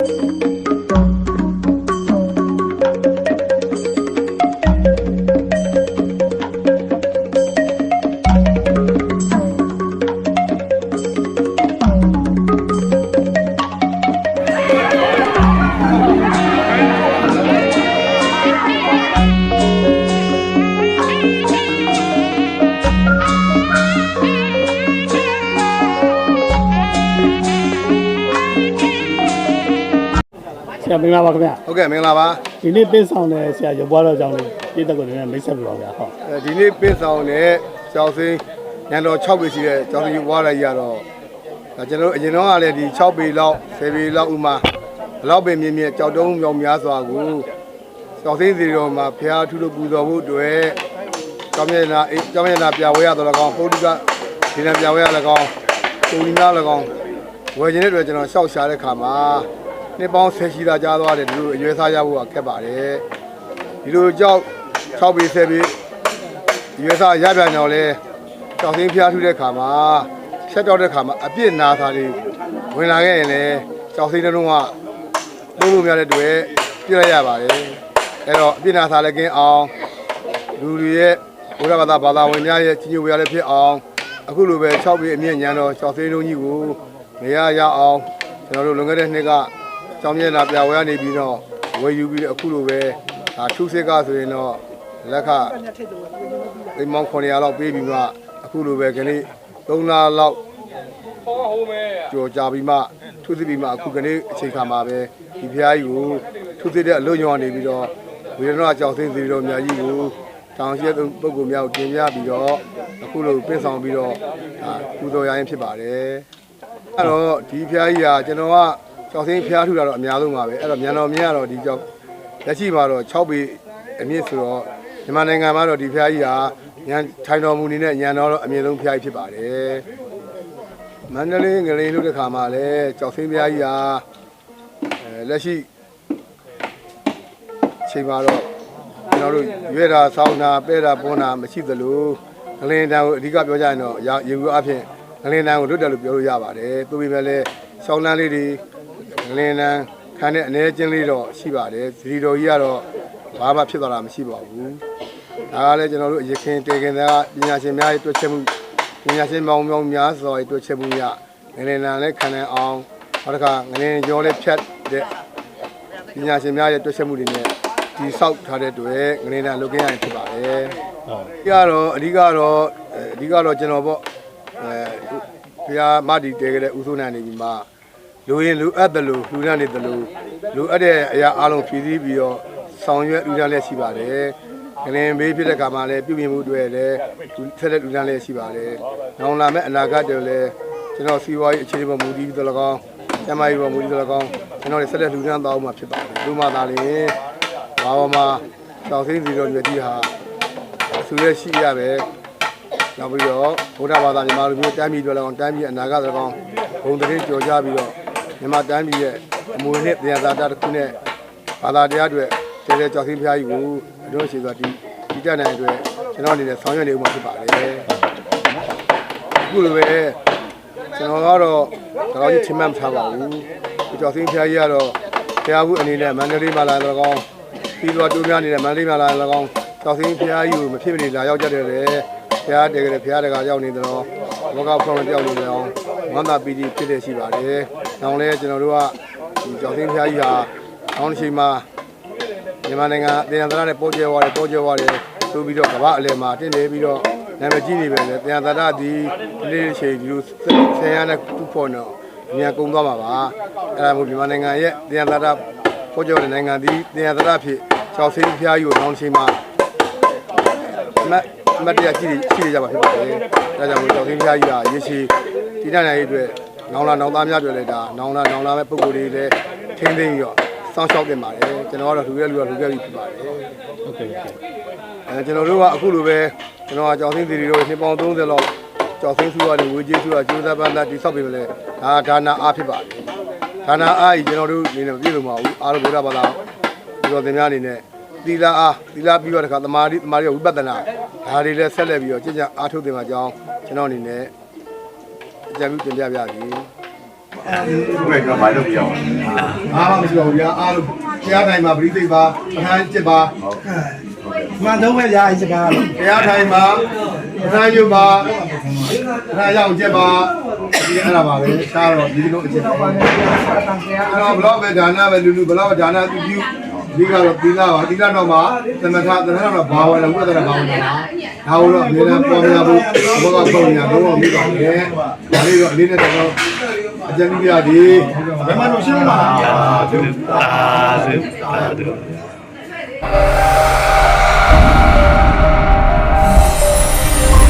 ဆ ရာမင်္ဂလာပါခင်ဗျဟုတ်ကဲ့မင်္ဂလာပါဒီနေ့ပေးဆောင်တဲ့ဆရာရုပ်ပွားတော်ကြောင့်လေးပြည်သက်ကိုလည်းမိတ်ဆက်ပြပါဗျာဟုတ်အဲဒီနေ့ပင့်ဆောင်တဲ့ကျောက်စင်းညံတော်6ပေရှိတဲ့ကျောက်စင်းယူဝါလိုက်ရတော့ဒါကျွန်တော်တို့အရင်တော့ကလည်းဒီ6ပေလောက်10ပေလောက်ဥမာဘလောက်ပင်မြင့်မြင့်ကြောက်တုံးမြောင်များစွာကိုကျောက်စင်းစီတော်မှာဖျားထူးလို့ပူဇော်ဖို့အတွက်ကျောင်းမျက်နှာအေးကျောင်းမျက်နှာပြဝဲရတော့လည်းကောင်းပုဒ္ဓကဒီနေ့ပြဝဲရလည်းကောင်းပုံဒီနာလည်းကောင်းဝယ်ခြင်းတဲ့အတွက်ကျွန်တော်ရှောက်ရှာတဲ့ခါမှာ နှစ်ပေါင်း10ရှိတာကြားသွားတယ်ဒီလိုအရွယ်စားရဖို့ကခက်ပါတယ်ဒီလိုကြောက်6ပေ10ပေရွေးစားရပြန်ကြောင်လဲတောင်သိန်းဖျားထူးတဲ့ခါမှာဆက်တော့တဲ့ခါမှာအပြစ်နာစာတွေဝင်လာခဲ့ရင်လည်းကြောင်သိန်းတစ်လုံးကလုံးလို့မရတဲ့တွေ့ပြစ်လိုက်ရပါတယ်အဲ့တော့အပြစ်နာစာလည်းကင်းအောင်လူတွေရဲ့ဘုရားဘာသာဘာသာဝင်များရဲ့ကြီးညိုဝရလည်းဖြစ်အောင်အခုလိုပဲ6ปีအမြင့်ညံတော့ကြောင်သိန်းလုံးကြီးကိုနေရရအောင်ကျွန်တော်တို့လွန်ခဲ့တဲ့နှစ်က ကြောင်မြဲလာပြဝဲနေပြီးတော့ဝယ်ယူပြီးအခုလိုပဲဒါထုစစ်ကဆိုရင်တော့လက်ခအိမ်မောင်900လောက်ပေးပြီးမှအခုလိုပဲခဏ3လလောက်ကြော်ကြပြီးမှထုသစ်ပြီးမှအခုခဏအချိန်ခါမှာပဲဒီဖျားကြီးကိုထုသစ်တဲ့အလို့ညောင်းနေပြီးတော့ဝေဒနာကြောက်သိသိတော်များကြီးကိုတောင်ရှိတဲ့ပုဂ္ဂိုလ်များကိုတင်ပြပြီးတော့အခုလိုပြင်ဆောင်ပြီးတော့ဒါပူဇော်ရရင်ဖြစ်ပါတယ်အဲ့တော့ဒီဖျားကြီးကကျွန်တော်က ကြောက်သိဖျားထူတာတော့အများဆုံးပါပဲအဲ့တော့မြန်တော်မြင်ရတော့ဒီကြောက်လက်ရှိမှာတော့6ပေအမြင့်ဆိုတော့မြန်မာနိုင်ငံမှာတော့ဒီဖျားကြီးဟာညံထိုင်တော်မူနေတဲ့ညံတော်တော့အမြင့်ဆုံးဖျားကြီးဖြစ်ပါတယ်။မန္တလေးငလိန်လို့တဲ့ခါမှာလည်းကြောက်ဆင်းဖျားကြီးဟာအဲလက်ရှိချိန်မှာတော့ကျွန်တော်တို့ရွေးတာဆောင်းတာပဲတာပွန်းတာမရှိသလိုငလိန်တန်ကိုအဓိကပြောကြရင်တော့ရေဘူးအဖြစ်ငလိန်တန်ကိုလွတ်တယ်လို့ပြောလို့ရပါတယ်။သို့ပေမဲ့လည်းရှောင်းလန်းလေးတွေ ငလိန်တန်ခံတဲ့အနေချင်းလေးတော့ရှိပါတယ်။ဒီတော်ကြီးကတော့ဘာမှဖြစ်သွားတာမရှိပါဘူး။ဒါကလည်းကျွန်တော်တို့ရခင်တေခင်သားပညာရှင်များရဲ့တွေ့ချက်မှုပညာရှင်မောင်မောင်များစွာရဲ့တွေ့ချက်မှုရငလင်နံလည်းခံနိုင်အောင်နောက်တစ်ခါငလင်ကျော်လည်းဖြတ်တဲ့ပညာရှင်များရဲ့တွေ့ချက်မှုတွေနဲ့ဒီဆောက်ထားတဲ့တွေ့ငလင်နံလုပ်ခဲ့ရရင်ဖြစ်ပါတယ်ဟုတ်။ဒီကတော့အဓိကတော့အဓိကတော့ကျွန်တော်ပေါ့အဲဘုရားမတည်တဲခဲ့တဲ့ဥဆုံးနိုင်နေပြီမှာ လူရင်လူအပ်တယ်လို့လူရနေတယ်လို့လူအပ်တဲ့အရာအလုံးဖြည့်ဆည်းပြီးတော့ဆောင်ရွက်လူရလည်းရှိပါတယ်။ငလင်ဘေးဖြစ်တဲ့ကမှာလည်းပြုပြင်မှုတွေလည်းဆက်လက်လူရလည်းရှိပါတယ်။နောင်လာမဲ့အနာဂတ်တွေလည်းကျွန်တော်စီဝါရေးအခြေအနေပေါ်မူတည်ပြီးတော့၎င်းကျမကြီးပေါ်မူတည်တော့၎င်းကျွန်တော်လည်းဆက်လက်လူရန်တောင်းမှာဖြစ်ပါတယ်။လူမှသာလျှင်ဘာဝမှာတောင်စင်းစီတော်မြတ်ကြီးဟာဆူရရှိရပဲနောက်ပြီးတော့ဗုဒ္ဓဘာသာမြန်မာလူမျိုးတမ်းပြည်တွေလည်းအောင်တမ်းပြည်အနာဂတ်လည်းကောင်းဘုံတရင်ကြော်ကြပြီးတော့ မြန်မာတမ်းပြည်ရဲ့အမွေနဲ့တရားသာတာတစ်ခုနဲ့ဘာသာတရားတွေတဲတဲကြောက်စင်းဖျားကြီးကိုအတော့ရှိသွားဒီဒီတက်နိုင်အတွက်ကျွန်တော်အနေနဲ့ဆောင်ရွက်နေဦးမှာဖြစ်ပါတယ်အခုလိုပဲကျွန်တော်ကတော့တော့ကြီးချင်းမှတ်ထားပါဘူးဒီကြောက်စင်းဖျားကြီးကတော့ဖျားဘူးအနေနဲ့မန္တလေးမှာလာတော့ကောင်းပြီးတော့တူများနေတဲ့မန္တလေးမှာလာ၎င်းတောက်စင်းဖျားကြီးကိုမဖြစ်မနေလာရောက်ကြတဲ့လေဖျားတယ်ကြတဲ့ဖျားတကရောက်နေတယ်တော့ဘောကဖောင်းပြောက်နေတယ်အောင်ဝမ်းသာပီတိဖြစ်တဲ့ရှိပါတယ်။ နောက်လဲကျွန်တော်တို့ကဒီတောက်စင်းဖျားကြီးဟာအောင်းတစ်ချိန်မှာမြန်မာနိုင်ငံတရားသရနဲ့ပေါ်ကျဲသွားတယ်ပေါ်ကျဲသွားတယ်ဆိုပြီးတော့ကမ္ဘာအလယ်မှာတင်နေပြီးတော့နာမည်ကြီးနေပဲလေတရားသရဒီဒီလေးချိန်ဒီလိုဆယ်ရနဲ့တူဖို့တော့အများကုန်းသွားမှာပါ။အဲဒါမို့မြန်မာနိုင်ငံရဲ့တရားသရပေါ်ကျဲတဲ့နိုင်ငံဒီတရားသရဖြစ်ကျောက်စင်းဖျားကြီးကိုနောက်ချိန်မှာမတ်မတ်တရားကြည့်ကြည့်ကြပါဖြစ်ပါတယ်။ဒါကြောင့်မို့ကျောက်စင်းဖျားကြီးကရေရှည်တည်တတ်နိုင်တဲ့အတွက် နောင်လာနောင်သားများတွေလည်းဒါနောင်လာနောင်လာမဲ့ပုံကိုယ်တွေလည်းထိမ့်သိမ့်ပြီးတော့စောင့်ရှောက်တင်ပါတယ်။ကျွန်တော်ကတော့လူရဲလူရလူရဲပြီးဖြစ်ပါတယ်ဟုတ်ကဲ့ဟုတ်ကဲ့။အဲကျွန်တော်တို့ကအခုလိုပဲကျွန်တော်ကကျောက်စင်းသီရီတို့နှစ်ပေါင်း30လောက်ကျောက်စင်းစုကနေဝေကြီးစုကကျိုးစားပန်းသားတိဆောက်ပေးမလဲဒါဒါနာအားဖြစ်ပါတယ်။ဒါနာအားကြီးကျွန်တော်တို့အနေနဲ့မပြည့်စုံပါဘူး။အားလုံးဗုဒ္ဓဘာသာဒီတော်သင်များအနေနဲ့သီလအားသီလပြီးတော့တခါသမာဓိသမာဓိဝိပဿနာဒါတွေလည်းဆက်လက်ပြီးတော့ကြင်ကြအားထုတ်တင်ပါကြောင်းကျွန်တော်အနေနဲ့ အကြံပြုတင်ပြပါပြီ။ဘယ်ကမှတော့ပြောင်းအားမမရှိပါဘူးဗျာအားလုံးတရားထိုင်မှာပရိသိတ်ပါပထမကျစ်ပါမှန်တော့ပဲညာအစကားလို့တရားထိုင်မှာပထမယူပါပထမရောက်ကျစ်ပါဒီအဲ့ဒါပါပဲရှားတော့ဒီလိုအကျစ်ပါအဲ့တော့ဘလော့ပဲဒါနပဲလူလူဘလော့ဒါနသူပြု ဒီကတော့သီလပါသီလတော့မှသမထသမထတော့ဘာဝလဲဘုရားတော်ဘာဝလဲဒါတော့အမြဲတမ်းပေါ်များဖို့ဘောကပုံညာတော့မိပါမယ်ဒါလေးတော့အလေးနဲ့တော့အကျဉ်းပြရသည်ဘယ်မှာလို့ရှင်းမှာအာသုအာသု